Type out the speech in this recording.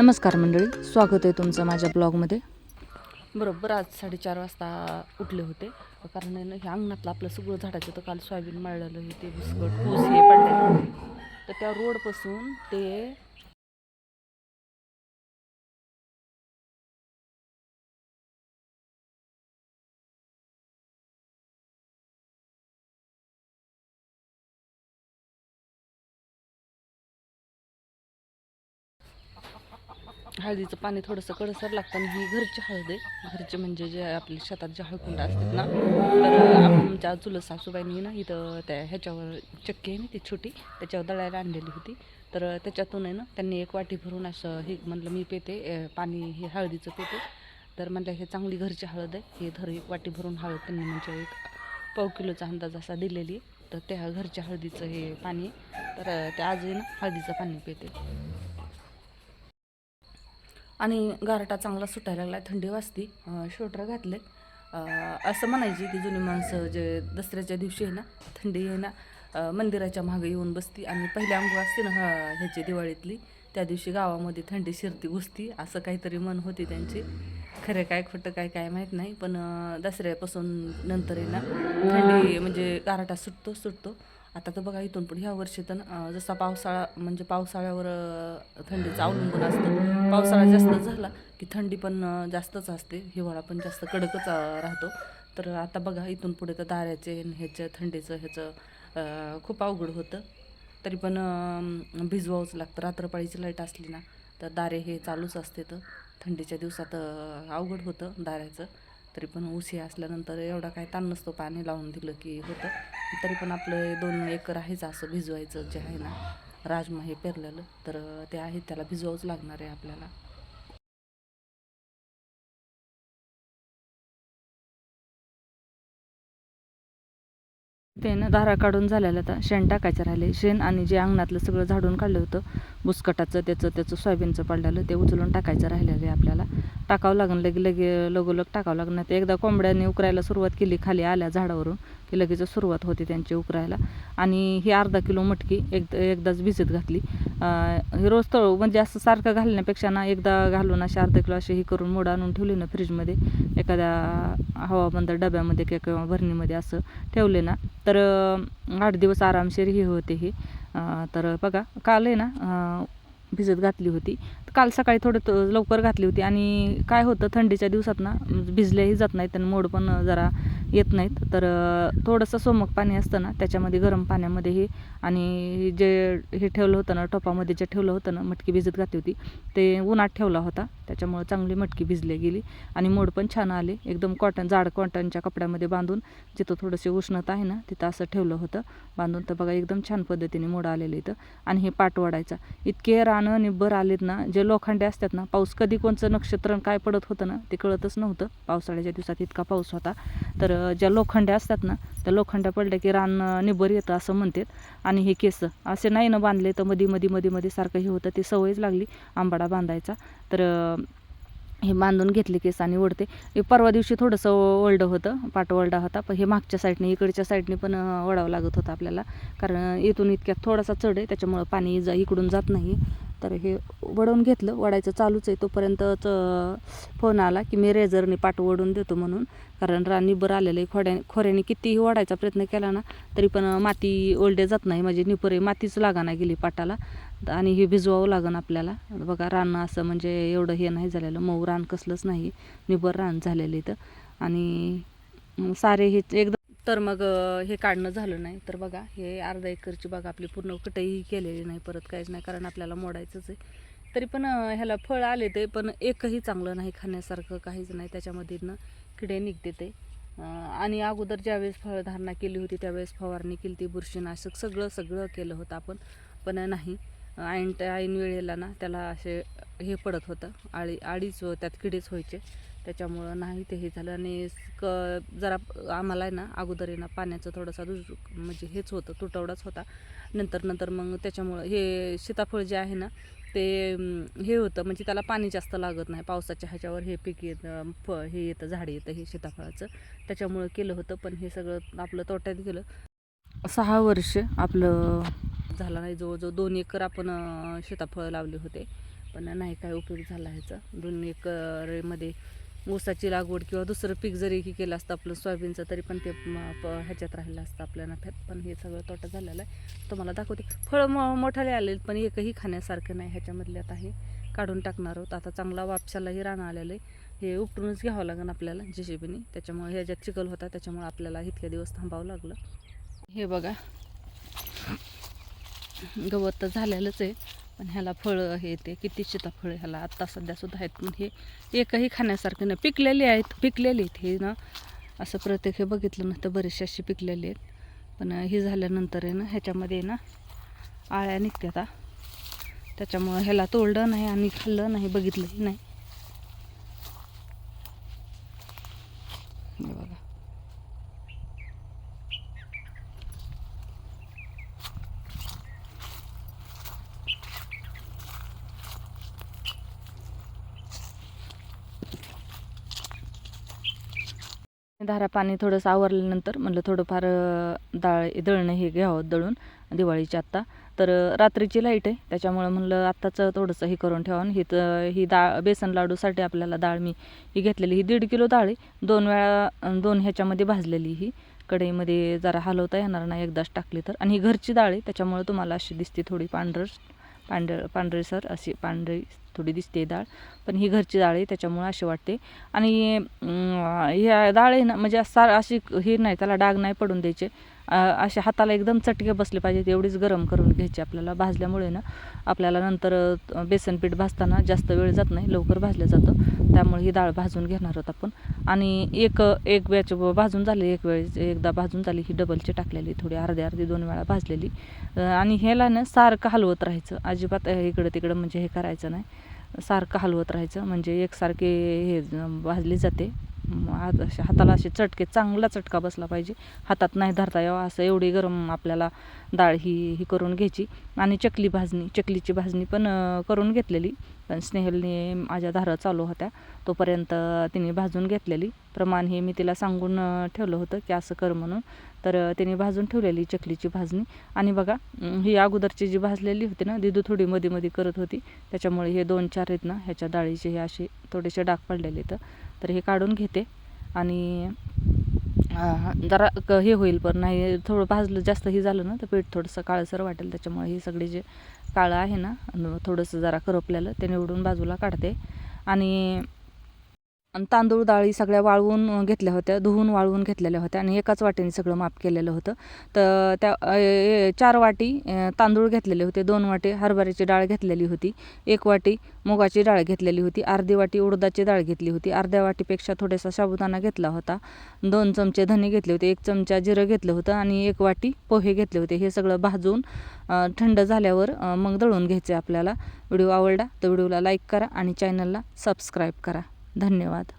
नमस्कार मंडळी स्वागत आहे तुमचं माझ्या ब्लॉगमध्ये. बरोबर आज साडेचार वाजता उठले होते. कारण ना हे अंगणातलं आपलं सगळं झाडाचं तर काल सोयाबीन मळलेलं हे ते बिस्कट ऊस हे पडले तर त्या रोडपासून ते हळदीचं पाणी थोडंसं कडसर लागतं आणि ही घरची हळद आहे. घरचे म्हणजे जे आपल्या शेतात जे हळकुंड असतात ना तर आमच्या चुलत सासूबाईंनी ना इथं त्या ह्याच्यावर चक्की आहे ना ती छोटी त्याच्यावर दळायला आणलेली होती. तर त्याच्यातून आहे ना त्यांनी एक वाटी भरून असं हे म्हणलं मी पेते पाणी हे हळदीचं पेते. तर म्हणलं हे चांगली घरची हळद आहे. हे धर एक वाटी भरून हळद त्यांनी म्हणजे एक पाव किलोचा अंदाज असा दिलेली आहे. तर त्या घरच्या हळदीचं हे पाणी आहे. तर ते आजही ना हळदीचं पाणी पेते. आणि गारटा चांगला सुटायला लागला थंडी वाजती. शोटर घातले असं म्हणायची की जुनी माणसं जे दसऱ्याच्या दिवशी आहे ना थंडी आहे ना मंदिराच्या मागे येऊन बसती आणि पहिली अंघोळ असते ना ह्याची दिवाळीतली त्या दिवशी गावामध्ये थंडी शिरती घुसती. असं काहीतरी मन होती त्यांची. खरं काय खोटं काय काय माहीत नाही. पण दसऱ्यापासून नंतर आहे ना थंडी म्हणजे गारटा सुटतो सुटतो. आता तर बघा इथून पुढे ह्या वर्षी तर जसा पावसाळा म्हणजे पावसाळ्यावर थंडीचं अवलंबून असतं. पावसाळा जास्त झाला की थंडी पण जास्तच असते. हिवाळा पण जास्त कडकच राहतो. तर आता बघा इथून पुढे तर दाऱ्याचे ह्याचं थंडीचं ह्याचं खूप अवघड होतं. तरी पण भिजवावंच लागतं. रात्रपाळीची लाइट असली ना तर दारे हे चालूच असते तर थंडीच्या दिवसात अवघड होतं दाऱ्याचं. तरी पण उशी असल्यानंतर एवढा काय ताण नसतो पाणी लावून दिलं की होतं. तरी पण आपलं दोन एकर आहेच असं भिजवायचं जे आहे ना राजमा हे पेरलेलं तर ते आहे त्याला भिजवावंच लागणार आहे आपल्याला. त्यानं धारा काढून झालेलं आता शेण टाकायचं राहिले. शेण आणि जे अंगणातलं सगळं झाडून काढलं होतं बुसकटाचं त्याचं त्याचं सोयाबीनचं पडलेलं ते उचलून टाकायचं राहिलेलं आहे आपल्याला. टाकावं लागेल लगे लगे लगोलग टाकावं लागणार ते एकदा कोंबड्याने उकरायला सुरुवात केली खाली आल्या झाडावरून. की लगेच सुरुवात होते त्यांची उकरायला. आणि ही अर्धा किलो मटकी एक एकदाच भिजत घातली. हे रोज तळ म्हणजे असं सारखं घालण्यापेक्षा ना एकदा घालून अशी अर्धा किलो अशी ही करून मोड आणून ठेवली ना फ्रीजमध्ये एखाद्या हवाबंद डब्यामध्ये किंवा किंवा भरणीमध्ये असं ठेवले ना. तर आठ दिवस आरामशीर हे होते हे. तर बघा काल आहे ना भिजत घातली होती. काल सकाळी थोडं लवकर घातली होती आणि काय होतं थंडीच्या दिवसात ना म्हणजे भिजल्याही जात नाहीत आणि मोड पण जरा येत नाहीत. तर थोडंसं सोमक पाणी असतं ना त्याच्यामध्ये गरम पाण्यामध्ये हे आणि जे हे ठेवलं होतं ना टोपामध्ये जे ठेवलं होतं ना मटकी भिजत घातली होती ते उन्हात ठेवला होता. त्याच्यामुळं चांगली मटकी भिजली गेली आणि मोड पण छान आले. एकदम कॉटन जाड कॉटनच्या कपड्यामध्ये बांधून जिथं थोडंशी उष्णता आहे ना तिथं असं ठेवलं होतं. बांधून तर बघा एकदम छान पद्धतीने मोड आलेलं इथं. आणि हे पाट वाढायचा इतके रानं निब्बर आलेत ना जे लोखंडे असतात ना पाऊस कधी कोणचं नक्षत्र काय पडत होतं ना ते कळतच नव्हतं. पावसाळ्याच्या दिवसात इतका पाऊस होता. तर ज्या लोखंड्या असतात ना त्या लोखंड्या पडल्या की रान निबर येतं असं म्हणतात. आणि हे केस असे नाही ना बांधले तर मधी मधी मध्ये मध्ये सारखं हे होतं ती सवयच लागली आंबाडा बांधायचा. तर हे बांधून घेतले केस आणि ओढते. हे परवा दिवशी थोडंसं ओल्ड होतं पाट ओलडा होता पण हे मागच्या साईडने इकडच्या साईडने पण ओढावं लागत होतं आपल्याला. कारण इथून इतक्यात थोडासा चढ आहे त्याच्यामुळं पाणी जा इकडून जात नाही. तर हे वडवून घेतलं वडायचं चालूच आहे. तोपर्यंतच फोन आला की मी रेझरने पाट ओढून देतो म्हणून. कारण रान निबर आलेलं आहे खोड्या खोऱ्याने कितीही ओढायचा प्रयत्न केला ना तरी पण माती ओलडे जात नाही. म्हणजे निपर आहे मातीच लागाना गेली पाटाला. आणि हे भिजवावं लागन आपल्याला. बघा रान असं म्हणजे एवढं हे नाही झालेलं. मऊ रान कसलंच नाही. निबर रान झालेलं इथं. आणि सारे हे एकदम तर मग हे काढणं झालं नाही. तर बघा हे अर्धा एकरची बाग आपली पूर्ण कटई केलेली नाही. परत काहीच नाही कारण आपल्याला मोडायचंच आहे. तरी पण ह्याला फळ आले ते पण एकही चांगलं नाही खाण्यासारखं काहीच नाही. त्याच्यामधीनं किडे निघते ते. आणि अगोदर ज्यावेळेस फळधारणा केली होती त्यावेळेस फवारणी केली ती बुरशीनाशक सगळं सगळं केलं होतं आपण. पण नाही. ऐन ऐन वेळेला ना त्याला असे हे पडत होतं. आळी आळीच त्यात किडेच व्हायचे. त्याच्यामुळं नाही ते हे झालं. आणि क जरा आम्हाला आहे ना अगोदर आहे ना पाण्याचं थोडासा दुस म्हणजे हेच होतं तुटवडाच होता. नंतर नंतर मग त्याच्यामुळं हे सीताफळ जे आहे ना ते हे होतं. म्हणजे त्याला पाणी जास्त लागत नाही. पावसाच्या ह्याच्यावर हे पीक येतं फ हे येतं झाड येतं हे सीताफळाचं. त्याच्यामुळं केलं होतं पण हे सगळं आपलं तोट्यात गेलं. सहा वर्ष आपलं झाला नाही. जवळजवळ दोन एकर आपण अं, लावले होते. पण नाही काय उपयोग झाला ह्याचा. दोन एकरमध्ये ऊसाची लागवड किंवा दुसरं पीक जरी की केलं असतं आपलं सोयाबीनचं तरी पण ते प- ह्याच्यात राहिलं असतं आपल्या नफ्यात. पण हे सगळं तोटा झालेला आहे. तुम्हाला दाखवते. फळं म मोठाले आले पण एकही खाण्यासारखं नाही. ह्याच्यामधले आता हे काढून टाकणार आहोत. आता चांगला वापशालाही रानं आलेलं आहे. हे उपटूनच घ्यावं लागेल आपल्याला जेसीबीने. त्याच्यामुळे ह्याच्यात चिखल होता. त्याच्यामुळे आपल्याला इतके दिवस थांबावं लागलं. हे बघा. गवत तर झालेलंच आहे. पण ह्याला फळं हे ते किती सीताफळं ह्याला आत्ता सध्या सुद्धा आहेत. पण हे एकही खाण्यासारखं नाही. पिकलेली आहेत. पिकलेली आहेत. हे ना असं प्रत्येक हे बघितलं ना तर बरेचसे अशी पिकलेले आहेत. पण हे झाल्यानंतर आहे ना ह्याच्यामध्ये ना आळ्या निघतात त्याच्यामुळं ह्याला तोडलं नाही आणि खाल्लं नाही बघितलंही नाही हे बघा धारा पाणी थोडंसं आवरल्यानंतर म्हणलं थोडंफार डाळ दळणं हे घ्यावं दळून दिवाळीची आत्ता. तर रात्रीची लाइट आहे. त्याच्यामुळं म्हणलं आत्ताच थोडंसं हे करून ठेवा ही तर ही डाळ बेसन लाडूसाठी आपल्याला डाळ मी ही घेतलेली. ही दीड किलो डाळ आहे. दोन वेळा दोन ह्याच्यामध्ये भाजलेली ही. कढईमध्ये जरा हलवता येणार नाही. एकदाच टाकली तर. आणि ही घरची डाळ आहे. त्याच्यामुळं तुम्हाला अशी दिसते थोडी पांढरस पांढर पांढरीसर अशी पांढरी थोडी दिसते डाळ. पण ही घरची डाळ आहे त्याच्यामुळं अशी वाटते. आणि ह्या डाळ आहे ना म्हणजे सार अशी हे नाही त्याला डाग नाही पडून द्यायचे. अशा हाताला एकदम चटके बसले पाहिजेत एवढीच गरम करून घ्यायची आपल्याला. भाजल्यामुळे ना आपल्याला नंतर बेसनपीठ बेसन पीठ भाजताना जास्त वेळ जात नाही लवकर भाजलं जातं. त्यामुळे ही डाळ भाजून घेणार आहोत आपण. आणि एक एक बॅच भाजून झाली एक वेळेस एकदा भाजून झाली ही डबलची टाकलेली थोडी अर्धी अर्धी दोन वेळा भाजलेली. आणि ह्याला ना सारखं हलवत राहायचं. अजिबात इकडं तिकडं म्हणजे हे करायचं नाही. सारखं हलवत राहायचं. म्हणजे एकसारखे हे भाजली जाते. हात अशा हाताला असे चटके चांगला चटका बसला पाहिजे. हातात नाही धरता यावं असं एवढी गरम आपल्याला डाळ ही ही करून घ्यायची. आणि चकली भाजणी चकलीची भाजणी पण करून घेतलेली. पण स्नेहलने माझ्या धारा चालू होत्या. तोपर्यंत तिने भाजून घेतलेली. प्रमाण हे मी तिला सांगून ठेवलं होतं की असं कर म्हणून. तर तिने भाजून ठेवलेली चकलीची भाजणी. आणि बघा ही अगोदरची जी भाजलेली होती ना दिदू थोडी मध्ये मध्ये करत होती. त्याच्यामुळे हे दोन चार आहेत ना ह्याच्या डाळीचे हे असे थोडेसे डाग पडलेले तर तर हे काढून घेते. आणि जरा क हे होईल पण नाही थोडं भाजलं जास्त हे झालं ना तर पीठ थोडंसं काळसर वाटेल. त्याच्यामुळे हे सगळे जे काळं आहे ना थोडंसं जरा करपल्यालं ते निवडून बाजूला काढते. आणि आणि तांदूळ डाळी सगळ्या वाळवून घेतल्या होत्या धुवून वाळवून घेतलेल्या होत्या आणि एकाच वाटीने सगळं माप केलेलं होतं. तर त्या ए- चार वाटी तांदूळ घेतलेले होते दोन वाटी हरभऱ्याची डाळ घेतलेली होती एक वाटी मुगाची डाळ घेतलेली होती अर्धी वाटी उडदाची डाळ घेतली होती अर्ध्या वाटीपेक्षा थोडासा साबुदाणा घेतला होता दोन चमचे धने घेतले होते एक चमचा जिरं घेतलं होतं आणि एक वाटी पोहे घेतले होते. हे सगळं भाजून थंड झाल्यावर मग दळून घ्यायचे आपल्याला. व्हिडिओ आवडला तर व्हिडिओला लाईक करा आणि चॅनलला सबस्क्राईब करा. धन्यवाद.